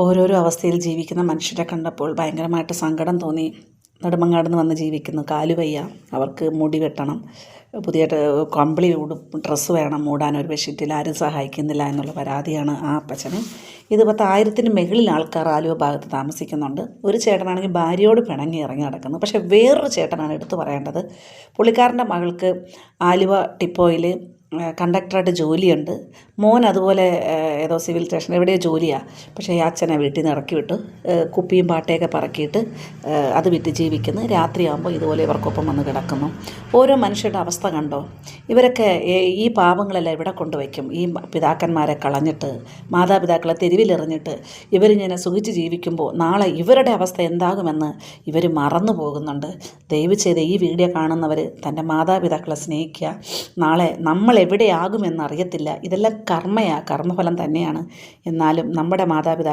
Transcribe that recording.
ഓരോരോ അവസ്ഥയിൽ ജീവിക്കുന്ന മനുഷ്യരെ കണ്ടപ്പോൾ ഭയങ്കരമായിട്ട് സങ്കടം തോന്നി. നെടുമങ്ങാട് വന്ന് ജീവിക്കുന്നു. കാൽ വയ്യ. അവർക്ക് മുടി വെട്ടണം. പുതിയ കമ്പിളി ഉടുപ്പ് ഡ്രസ്സ് വേണം മൂടാൻ. ഒരു ബെഡ്ഷീറ്റിൽ ആരും സഹായിക്കുന്നില്ല എന്നുള്ള പരാതിയാണ് ആ അപ്പച്ചന്. ഇത് പത്ത് ആയിരത്തിന് മുകളിൽ ആൾക്കാർ ആലുവ ഭാഗത്ത് താമസിക്കുന്നുണ്ട്. ഒരു ചേട്ടനാണെങ്കിൽ ഭാര്യയോട് പിണങ്ങി ഇറങ്ങി നടക്കുന്നു. പക്ഷേ വേറൊരു ചേട്ടനാണ് എടുത്തു പറയേണ്ടത്. പുള്ളിക്കാരന്റെ മകൾക്ക് ആലുവ ടിപ്പോയിൽ കണ്ടക്ടറായിട്ട് ജോലിയുണ്ട്. മോൻ അതുപോലെ ഏതോ സിവിൽ സ്റ്റേഷൻ എവിടെയോ ജോലിയാണ് പക്ഷേ അച്ഛനെ വീട്ടിൽ നിന്ന് ഇറക്കി വിട്ടു. കുപ്പിയും പാട്ടയൊക്കെ പറക്കിയിട്ട് അത് വിറ്റ് ജീവിക്കുന്നു. രാത്രിയാകുമ്പോൾ ഇതുപോലെ ഇവർക്കൊപ്പം വന്ന് കിടക്കുന്നു. ഓരോ മനുഷ്യരുടെ അവസ്ഥ കണ്ടോ? ഇവരൊക്കെ ഈ പാവങ്ങളെല്ലാം ഇവിടെ കൊണ്ടുവയ്ക്കും? ഈ പിതാക്കന്മാരെ കളഞ്ഞിട്ട് മാതാപിതാക്കളെ തെരുവിലെറിഞ്ഞിട്ട് ഇവരിങ്ങനെ സുഖിച്ച് ജീവിക്കുമ്പോൾ നാളെ ഇവരുടെ അവസ്ഥ എന്താകുമെന്ന് ഇവർ മറന്നു പോകുന്നുണ്ട്. ദയവ് ചെയ്ത് ഈ വീഡിയോ കാണുന്നവർ തന്റെ മാതാപിതാക്കളെ സ്നേഹിക്കുക. നാളെ നമ്മൾ എവിടെയാകുമെന്ന് അറിയത്തില്ല. ഇതെല്ലാം കർമ്മയാണ് കർമ്മഫലം തന്നെയാണ്. എന്നാലും നമ്മുടെ മാതാപിതാക്കൾ